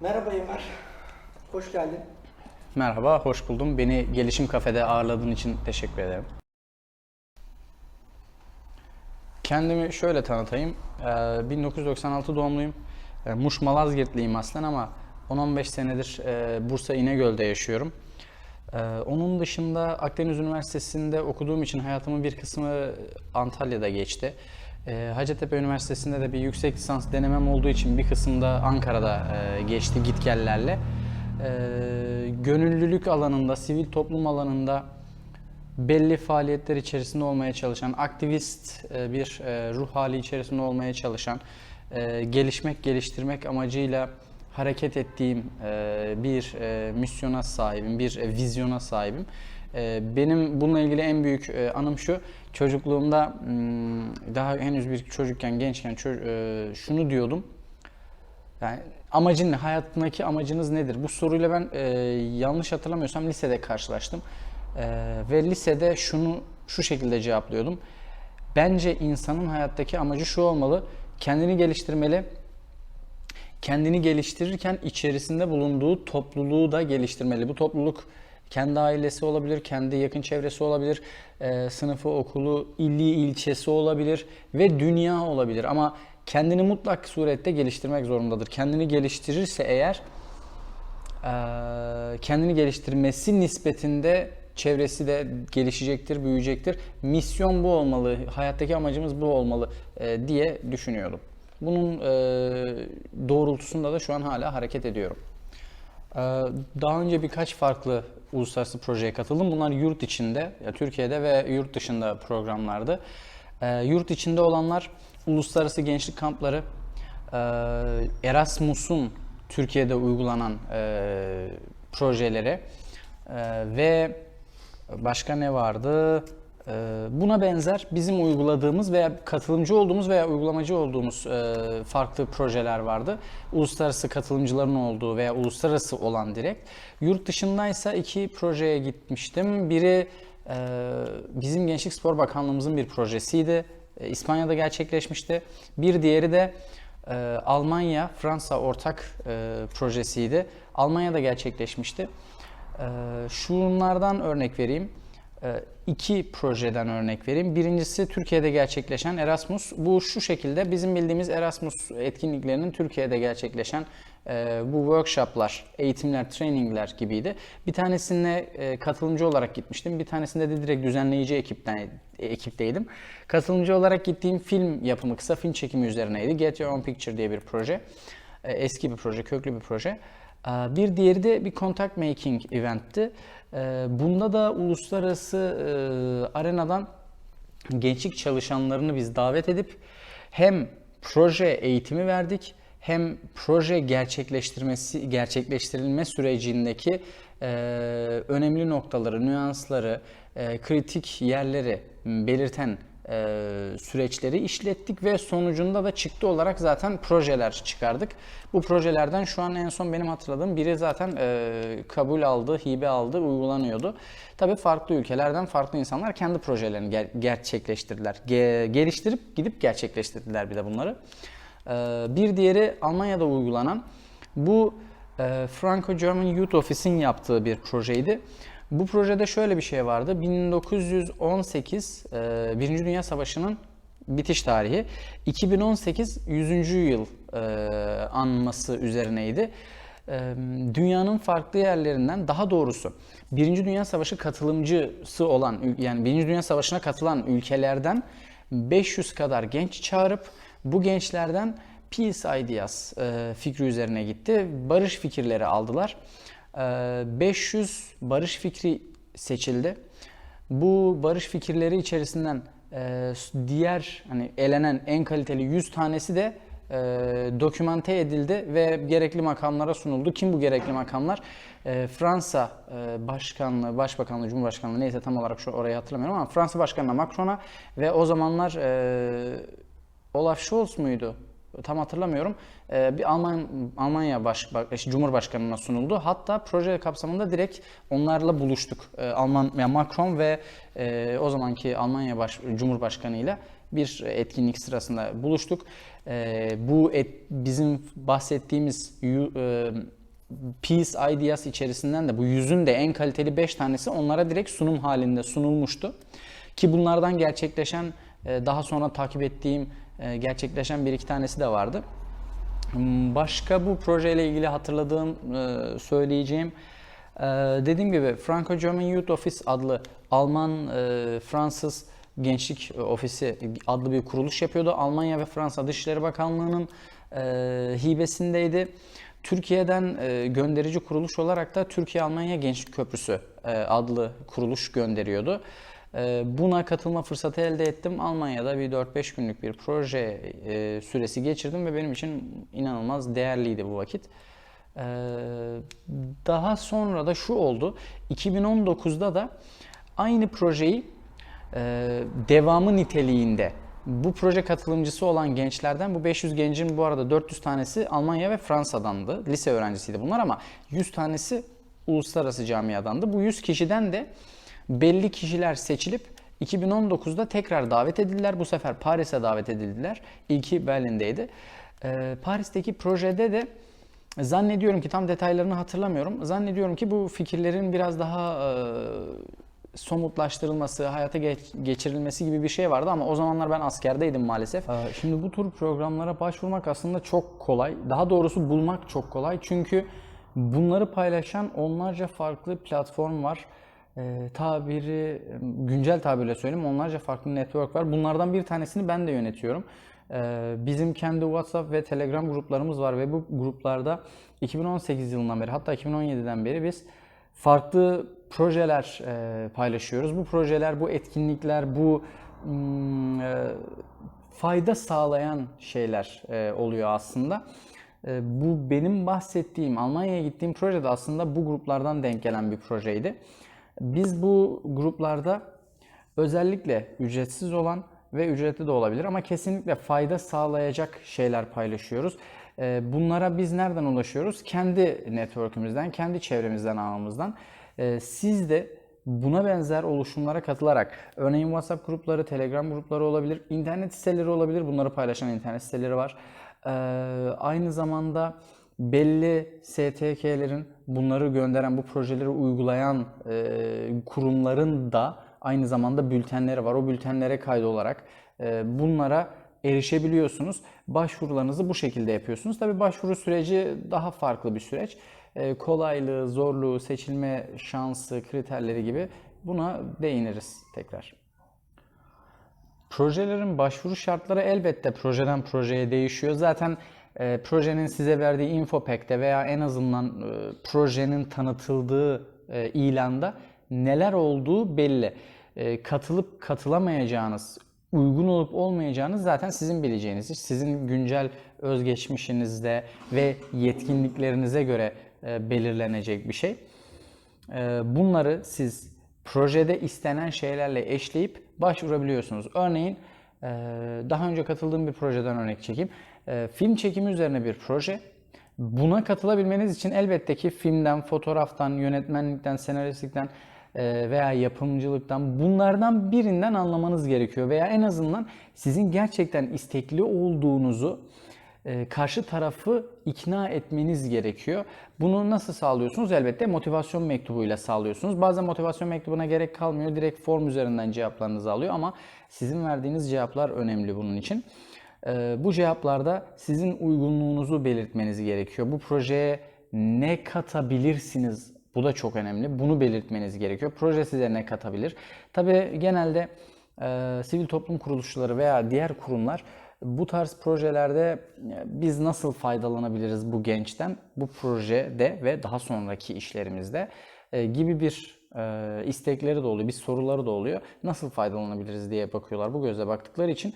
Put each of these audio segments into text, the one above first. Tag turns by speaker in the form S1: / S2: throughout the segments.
S1: Merhaba Ömer. Hoş geldin.
S2: Merhaba, hoş buldum. Beni Gelişim Kafede ağırladığın için teşekkür ederim. Kendimi şöyle tanıtayım. Ee, 1996 doğumluyum. Ee, Muş Malazgirtliyim aslen ama 10-15 senedir e, Bursa İnegöl'de yaşıyorum. Ee, Onun dışında Akdeniz Üniversitesi'nde okuduğum için hayatımın bir kısmı Antalya'da geçti. Ee, Hacettepe Üniversitesi'nde de bir yüksek lisans denemem olduğu için bir kısım da Ankara'da e, geçti gitgellerle. Ee, Gönüllülük alanında, sivil toplum alanında belli faaliyetler içerisinde olmaya çalışan, aktivist e, bir e, ruh hali içerisinde olmaya çalışan, gelişmek, geliştirmek amacıyla hareket ettiğim bir e, misyona sahibim, bir vizyona sahibim. E, Benim bununla ilgili en büyük e, anım şu, çocukluğumda hmm, daha henüz bir çocukken, gençken e, şunu diyordum. Yani amacın ne? Hayatındaki amacınız nedir? Bu soruyla ben e, yanlış hatırlamıyorsam lisede karşılaştım. Ve lisede şunu şu şekilde cevaplıyordum. Bence insanın hayattaki amacı şu olmalı. Kendini geliştirmeli. Kendini geliştirirken içerisinde bulunduğu topluluğu da geliştirmeli. Bu topluluk kendi ailesi olabilir, kendi yakın çevresi olabilir, e, sınıfı, okulu, illi, ilçesi olabilir ve dünya olabilir. Ama kendini mutlak surette geliştirmek zorundadır. Kendini geliştirirse eğer eee, kendini geliştirmesi nispetinde çevresi de gelişecektir, büyüyecektir. Misyon bu olmalı, hayattaki amacımız bu olmalı eee, diye düşünüyordum. Bunun eee, doğrultusunda da şu an hala hareket ediyorum. Eee, Daha önce birkaç farklı uluslararası projeye katıldım. Bunlar yurt içinde, ya Türkiye'de ve yurt dışında programlardı. Eee, Yurt içinde olanlar uluslararası gençlik kampları, eee, Erasmus'un Türkiye'de uygulanan projeleri ve başka ne vardı? Eee, Buna benzer bizim uyguladığımız veya katılımcı olduğumuz veya uygulamacı olduğumuz eee, farklı projeler vardı. Uluslararası katılımcıların olduğu veya uluslararası olan direkt. Yurt dışındaysa iki projeye gitmiştim. Biri eee, bizim Gençlik Spor Bakanlığımızın bir projesiydi. E, İspanya'da gerçekleşmişti. Bir diğeri de e, Almanya, Fransa ortak e, projesiydi. Almanya'da gerçekleşmişti. E, şunlardan örnek vereyim. E, iki projeden örnek vereyim. Birincisi Türkiye'de gerçekleşen Erasmus. Bu şu şekilde bizim bildiğimiz Erasmus etkinliklerinin Türkiye'de gerçekleşen e, bu workshoplar, eğitimler, trainingler gibiydi. Bir tanesine e, katılımcı olarak gitmiştim. Bir tanesinde de direkt düzenleyici ekipten e, ekipteydim. Katılımcı olarak gittiğim film yapımı, kısa film çekimi üzerineydi. Get Your Own Picture diye bir proje. Eski bir proje, köklü bir proje. E, Bir diğeri de bir contact making eventti. E, Bunda da uluslararası e, arenadan gençlik çalışanlarını biz davet edip hem proje eğitimi verdik hem proje gerçekleştirmesi gerçekleştirilme sürecindeki e, önemli noktaları, nüansları, e, kritik yerleri belirten e, süreçleri işlettik ve sonucunda da çıktı olarak zaten projeler çıkardık. Bu projelerden şu an en son benim hatırladığım biri zaten e, kabul aldı, hibe aldı, uygulanıyordu. Tabii farklı ülkelerden farklı insanlar kendi projelerini ger- gerçekleştirdiler. Ge- geliştirip gidip gerçekleştirdiler bir de bunları. Ee, Bir diğeri Almanya'da uygulanan bu e, Franco-German Youth Office'in yaptığı bir projeydi. Bu projede şöyle bir şey vardı. 1918 e, Birinci Dünya Savaşı'nın bitiş tarihi. 2018 100. yıl e, anması üzerineydi. E, Dünyanın farklı yerlerinden daha doğrusu Birinci Dünya Savaşı katılımcısı olan yani Birinci Dünya Savaşı'na katılan ülkelerden 500 kadar genç çağırıp bu gençlerden Peace Ideas fikri üzerine gitti. Barış fikirleri aldılar. E, 500 barış fikri seçildi. Bu barış fikirleri içerisinden e, diğer hani elenen en kaliteli 100 tanesi de e, dokümante edildi ve gerekli makamlara sunuldu. Kim bu gerekli makamlar? E, Fransa e, Başkanlığı, Başbakanlığı, Cumhurbaşkanlığı neyse tam olarak şu orayı hatırlamıyorum ama Fransa Başkanı Macron'a ve o zamanlar e, Olaf Scholz muydu? Tam hatırlamıyorum. Ee, bir Alman Almanya baş, baş- Cumhurbaşkanına sunuldu. Hatta proje kapsamında direkt onlarla buluştuk. Ee, Alman yani Macron ve e, o zamanki Almanya baş, Cumhurbaşkanı ile bir etkinlik sırasında buluştuk. E, bu et, bizim bahsettiğimiz e, Peace Ideas içerisinden de bu yüzün de en kaliteli 5 tanesi onlara direkt sunum halinde sunulmuştu. Ki bunlardan gerçekleşen e, daha sonra takip ettiğim e, gerçekleşen bir iki tanesi de vardı. Başka bu projeyle ilgili hatırladığım, e, söyleyeceğim e, dediğim gibi Franco-German Youth Office adlı Alman-Fransız Gençlik Ofisi adlı bir kuruluş yapıyordu. Almanya ve Fransa Dışişleri Bakanlığı'nın e, hibesindeydi. Türkiye'den e, gönderici kuruluş olarak da Türkiye-Almanya Gençlik Köprüsü e, adlı kuruluş gönderiyordu. E, Buna katılma fırsatı elde ettim. Almanya'da bir 4-5 günlük bir proje e, süresi geçirdim ve benim için inanılmaz değerliydi bu vakit. E, Daha sonra da şu oldu. 2019'da da aynı projeyi e, devamı niteliğinde bu proje katılımcısı olan gençlerden bu 500 gencin bu arada 400 tanesi Almanya ve Fransa'dandı. Lise öğrencisiydi bunlar ama 100 tanesi uluslararası camiadandı. Bu 100 kişiden de belli kişiler seçilip 2019'da tekrar davet edildiler. Bu sefer Paris'e davet edildiler. İlki Berlin'deydi. Ee, Paris'teki projede de zannediyorum ki tam detaylarını hatırlamıyorum. Zannediyorum ki bu fikirlerin biraz daha e, somutlaştırılması, hayata geç- geçirilmesi gibi bir şey vardı ama o zamanlar ben askerdeydim maalesef. Ee, Şimdi bu tür programlara başvurmak aslında çok kolay. Daha doğrusu bulmak çok kolay. Çünkü bunları paylaşan onlarca farklı platform var. Ee, tabiri, güncel tabirle söyleyeyim onlarca farklı network var. Bunlardan bir tanesini ben de yönetiyorum. Ee, bizim kendi WhatsApp ve Telegram gruplarımız var ve bu gruplarda 2018 yılından beri hatta 2017'den beri biz farklı projeler e, paylaşıyoruz. Bu projeler, bu etkinlikler, bu mm, e, fayda sağlayan şeyler e, oluyor aslında. E, bu benim bahsettiğim Almanya'ya gittiğim proje de aslında bu gruplardan denk gelen bir projeydi. Biz bu gruplarda özellikle ücretsiz olan ve ücretli de olabilir ama kesinlikle fayda sağlayacak şeyler paylaşıyoruz. E, Bunlara biz nereden ulaşıyoruz? Kendi network'ümüzden, kendi çevremizden, ağımızdan. E, Siz de buna benzer oluşumlara katılarak, örneğin WhatsApp grupları, Telegram grupları olabilir, internet siteleri olabilir. Bunları paylaşan internet siteleri var. Ee, aynı zamanda belli STK'lerin bunları gönderen, bu projeleri uygulayan e, kurumların da aynı zamanda bültenleri var. O bültenlere kaydolarak e, bunlara erişebiliyorsunuz. Başvurularınızı bu şekilde yapıyorsunuz. Tabii başvuru süreci daha farklı bir süreç. E, kolaylığı, zorluğu, seçilme şansı, kriterleri gibi buna değiniriz tekrar. Projelerin başvuru şartları elbette projeden projeye değişiyor. Zaten e, projenin size verdiği info pack'te veya en azından e, projenin tanıtıldığı e, ilanda neler olduğu belli. E, katılıp katılamayacağınız, uygun olup olmayacağınız zaten sizin bileceğiniz. Sizin güncel özgeçmişinizde ve yetkinliklerinize göre e, belirlenecek bir şey. Ee, Bunları siz projede istenen şeylerle eşleyip başvurabiliyorsunuz. Örneğin e, daha önce katıldığım bir projeden örnek çekeyim. E, Film çekimi üzerine bir proje. Buna katılabilmeniz için elbette ki filmden, fotoğraftan, yönetmenlikten, senaristlikten e, veya yapımcılıktan bunlardan birinden anlamanız gerekiyor. Veya en azından sizin gerçekten istekli olduğunuzu e, karşı tarafı ikna etmeniz gerekiyor. Bunu nasıl sağlıyorsunuz? Elbette motivasyon mektubuyla sağlıyorsunuz. Bazen motivasyon mektubuna gerek kalmıyor. Direkt form üzerinden cevaplarınızı alıyor ama sizin verdiğiniz cevaplar önemli bunun için. E, Bu cevaplarda sizin uygunluğunuzu belirtmeniz gerekiyor. Bu projeye ne katabilirsiniz? Bu da çok önemli. Bunu belirtmeniz gerekiyor. Proje size ne katabilir? Tabii genelde e, sivil toplum kuruluşları veya diğer kurumlar bu tarz projelerde e, biz nasıl faydalanabiliriz bu gençten bu projede ve daha sonraki işlerimizde e, gibi bir e, istekleri de oluyor, bir soruları da oluyor. Nasıl faydalanabiliriz diye bakıyorlar. Bu gözle baktıkları için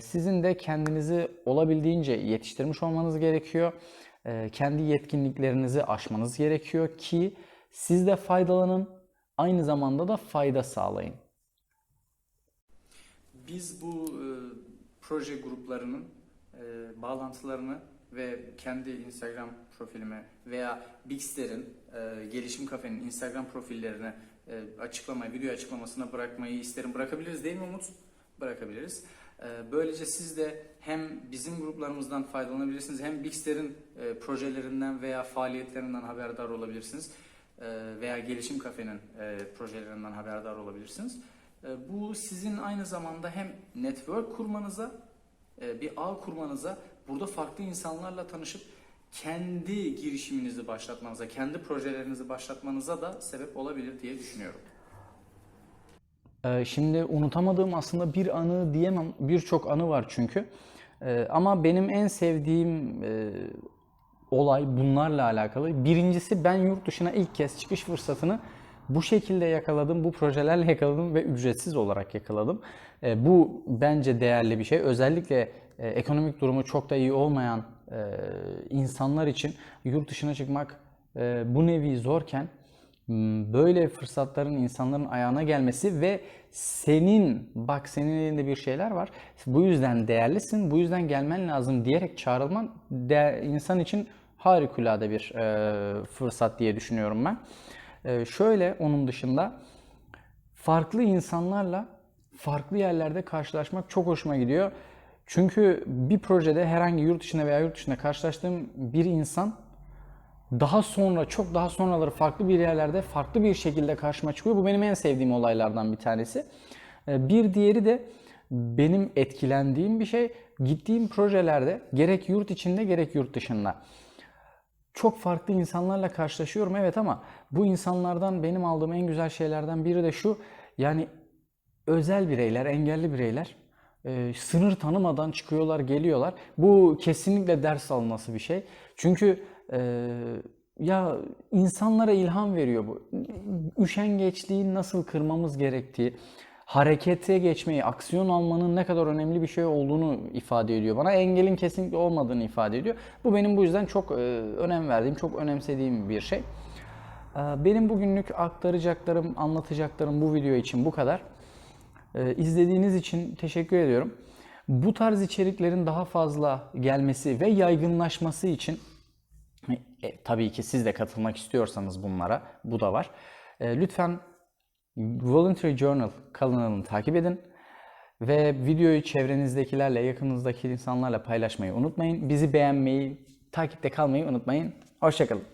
S2: sizin de kendinizi olabildiğince yetiştirmiş olmanız gerekiyor. Kendi yetkinliklerinizi aşmanız gerekiyor ki siz de faydalanın, aynı zamanda da fayda sağlayın. Biz bu e, proje gruplarının e, bağlantılarını ve kendi Instagram profilime veya Bigster'in, e, Gelişim Kafe'nin Instagram profillerine e, açıklamaya, video açıklamasına bırakmayı isterim. Bırakabiliriz değil mi Umut? Bırakabiliriz. Ee, Böylece siz de hem bizim gruplarımızdan faydalanabilirsiniz hem Bixter'in e, projelerinden veya faaliyetlerinden haberdar olabilirsiniz. Ee, Veya Gelişim Kafe'nin e, projelerinden haberdar olabilirsiniz. Ee, Bu sizin aynı zamanda hem network kurmanıza, e, bir ağ kurmanıza, burada farklı insanlarla tanışıp kendi girişiminizi başlatmanıza, kendi projelerinizi başlatmanıza da sebep olabilir diye düşünüyorum. Ee, Şimdi unutamadığım aslında bir anı diyemem. Birçok anı var çünkü. Ee, Ama benim en sevdiğim e, olay bunlarla alakalı. Birincisi ben yurt dışına ilk kez çıkış fırsatını bu şekilde yakaladım, bu projelerle yakaladım ve ücretsiz olarak yakaladım. Ee, Bu bence değerli bir şey. Özellikle e, ekonomik durumu çok da iyi olmayan e, insanlar için yurt dışına çıkmak bu nevi zorken böyle fırsatların insanların ayağına gelmesi ve senin bak senin elinde bir şeyler var. Bu yüzden değerlisin. Bu yüzden gelmen lazım diyerek çağrılman de, insan için harikulade bir e, fırsat diye düşünüyorum ben. E, şöyle onun dışında farklı insanlarla farklı yerlerde karşılaşmak çok hoşuma gidiyor. Çünkü bir projede herhangi yurt dışında veya yurt dışında karşılaştığım bir insan daha sonra çok daha sonraları farklı bir yerlerde farklı bir şekilde karşıma çıkıyor. Bu benim en sevdiğim olaylardan bir tanesi. Ee, Bir diğeri de benim etkilendiğim bir şey gittiğim projelerde gerek yurt içinde gerek yurt dışında çok farklı insanlarla karşılaşıyorum evet ama bu insanlardan benim aldığım en güzel şeylerden biri de şu yani özel bireyler, engelli bireyler e, sınır tanımadan çıkıyorlar, geliyorlar. Bu kesinlikle ders alınması bir şey. Çünkü e, ya insanlara ilham veriyor bu. Üşengeçliği nasıl kırmamız gerektiği, harekete geçmeyi, aksiyon almanın ne kadar önemli bir şey olduğunu ifade ediyor bana. Engelin kesinlikle olmadığını ifade ediyor. Bu benim bu yüzden çok e, önem verdiğim, çok önemsediğim bir şey. E, Benim bugünlük aktaracaklarım, anlatacaklarım bu video için bu kadar. Ee, İzlediğiniz için teşekkür ediyorum. Bu tarz içeriklerin daha fazla gelmesi ve yaygınlaşması için e, tabii ki siz de katılmak istiyorsanız bunlara, bu da var. E, lütfen Voluntary Journal kanalını takip edin ve videoyu çevrenizdekilerle, yakınınızdaki insanlarla paylaşmayı unutmayın. Bizi beğenmeyi, takipte kalmayı unutmayın. Hoşçakalın.